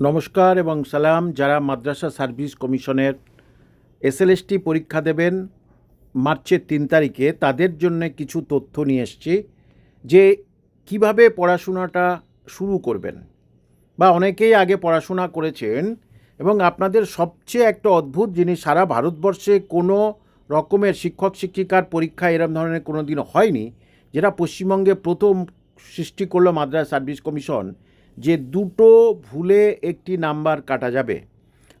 নমস্কার এবং সালাম। যারা মাদ্রাসা সার্ভিস কমিশনের এসএলএসটি পরীক্ষা দেবেন মার্চের তিন তারিখে, তাদের জন্য কিছু তথ্য নিয়ে এসছি যে কীভাবে পড়াশোনাটা শুরু করবেন। বা অনেকেই আগে পড়াশোনা করেছেন এবং আপনাদের সবচেয়ে একটা অদ্ভুত জিনিস, সারা ভারতবর্ষে কোনো রকমের শিক্ষক, শিক্ষিকার পরীক্ষা এরম ধরনের কোনো দিন হয়নি, যেটা পশ্চিমবঙ্গে প্রথম সৃষ্টি করল মাদ্রাস সার্ভিস কমিশন। যে দুটো ভুলে একটি নাম্বার কাটা যাবে।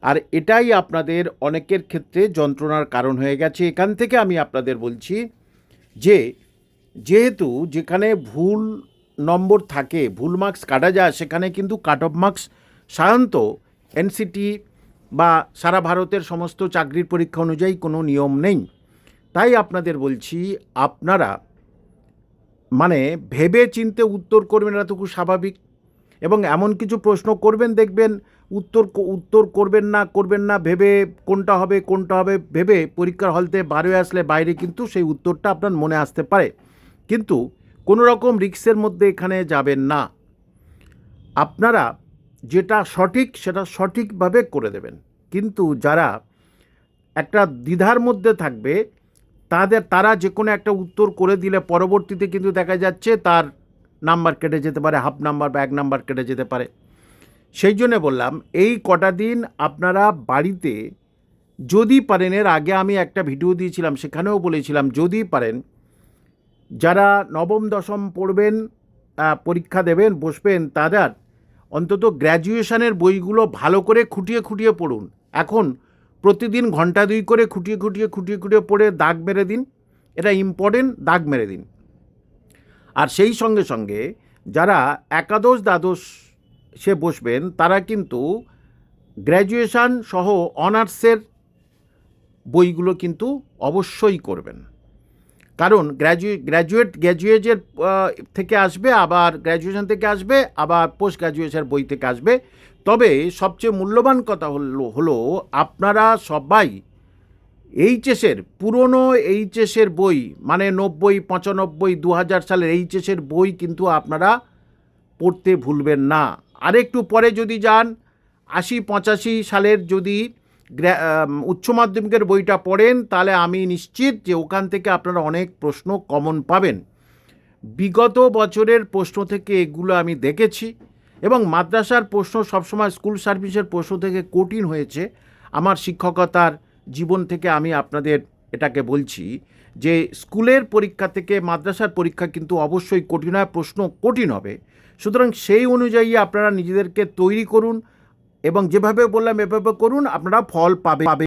আর এটাই আপনাদের অনেকের ক্ষেত্রে যন্ত্রণার কারণ হয়ে গেছে। এখান থেকে আমি আপনাদের বলছি যে, যেহেতু যেখানে ভুল নম্বর থাকে, ভুল মার্কস কাটা যায়, সেখানে কিন্তু কাট অফ মার্কস সাধারণত এনসিটি বা সারা ভারতের সমস্ত চাকরির পরীক্ষা অনুযায়ী কোনো নিয়ম নেই। তাই আপনাদের বলছি, আপনারা মানে ভেবে চিনতে উত্তর করবেন, এটা তো খুব স্বাভাবিক। এবং এমন কিছু প্রশ্ন করবেন, দেখবেন উত্তর উত্তর করবেন না করবেন না, ভেবে কোনটা হবে কোনটা হবে, ভেবে পরীক্ষার হলতে বাইরে আসলে বাইরে কিন্তু সেই উত্তরটা আপনার মনে আসতে পারে। কিন্তু কোনো রকম রিক্সের মধ্যে এখানে যাবেন না। আপনারা যেটা সঠিক, সেটা সঠিকভাবে করে দেবেন। কিন্তু যারা একটা দ্বিধার মধ্যে থাকবে, তাদের, তারা যে কোনো একটা উত্তর করে দিলে পরবর্তীতে কিন্তু দেখা যাচ্ছে তার নাম্বার কেটে যেতে পারে, হাফ নাম্বার বা এক নাম্বার কেটে যেতে পারে। সেই জন্য বললাম, এই কটা দিন আপনারা বাড়িতে যদি পারেন, এর আগে আমি একটা ভিডিও দিয়েছিলাম, সেখানেও বলেছিলাম, যদি পারেন, যারা নবম, দশম পড়বেন পরীক্ষা দেবেন, বসবেন, তাদের অন্তত গ্র্যাজুয়েশনের বইগুলো ভালো করে খুঁটিয়ে খুঁটিয়ে পড়ুন। এখন প্রতিদিন ঘণ্টা দুই করে খুঁটিয়ে খুঁটিয়ে খুঁটিয়ে খুঁটিয়ে পড়ে দাগ মেরে দিন। এটা ইম্পর্টেন্ট, দাগ মেরে দিন। আর সেই সঙ্গে সঙ্গে যারা একাদশ দ্বাদশ সে বসবেন, তারা কিন্তু গ্র্যাজুয়েশান সহ অনার্সের বইগুলো কিন্তু অবশ্যই করবেন। কারণ গ্র্যাজুয়েট গ্র্যাজুয়েট গ্র্যাজুয়েটের থেকে আসবে, আবার গ্র্যাজুয়েশন থেকে আসবে, আবার পোস্ট গ্র্যাজুয়েশন বই থেকে আসবে। তবে সবচেয়ে মূল্যবান কথা হলো হলো আপনারা সবাই এইচএসের, পুরনো এইচএসের বই মানে নব্বই, পঁচানব্বই দু হাজার সালের এইচএসের বই কিন্তু আপনারা পড়তে ভুলবেন না। আরেকটু পরে যদি যান, আশি, পঁচাশি সালের যদি উচ্চ মাধ্যমিকের বইটা পড়েন, তাহলে আমি নিশ্চিত যে ওখান থেকে আপনারা অনেক প্রশ্ন কমন পাবেন। বিগত বছরের প্রশ্ন থেকে এগুলো আমি দেখেছি এবং মাদ্রাসার প্রশ্ন সবসময় স্কুল সার্ভিসের প্রশ্ন থেকে কঠিন হয়েছে। আমার শিক্ষকতার জীবন থেকে আমি আপনাদের এটাকে বলছি যে স্কুলের পরীক্ষা থেকে মাদ্রাসার পরীক্ষা কিন্তু অবশ্যই কঠিন হয়, প্রশ্ন কঠিন হবে। সুতরাং সেই অনুযায়ী আপনারা নিজেদেরকে তৈরি করুন এবং যেভাবে বললাম, এভাবে করুন, আপনারা ফল পাবে পাবে।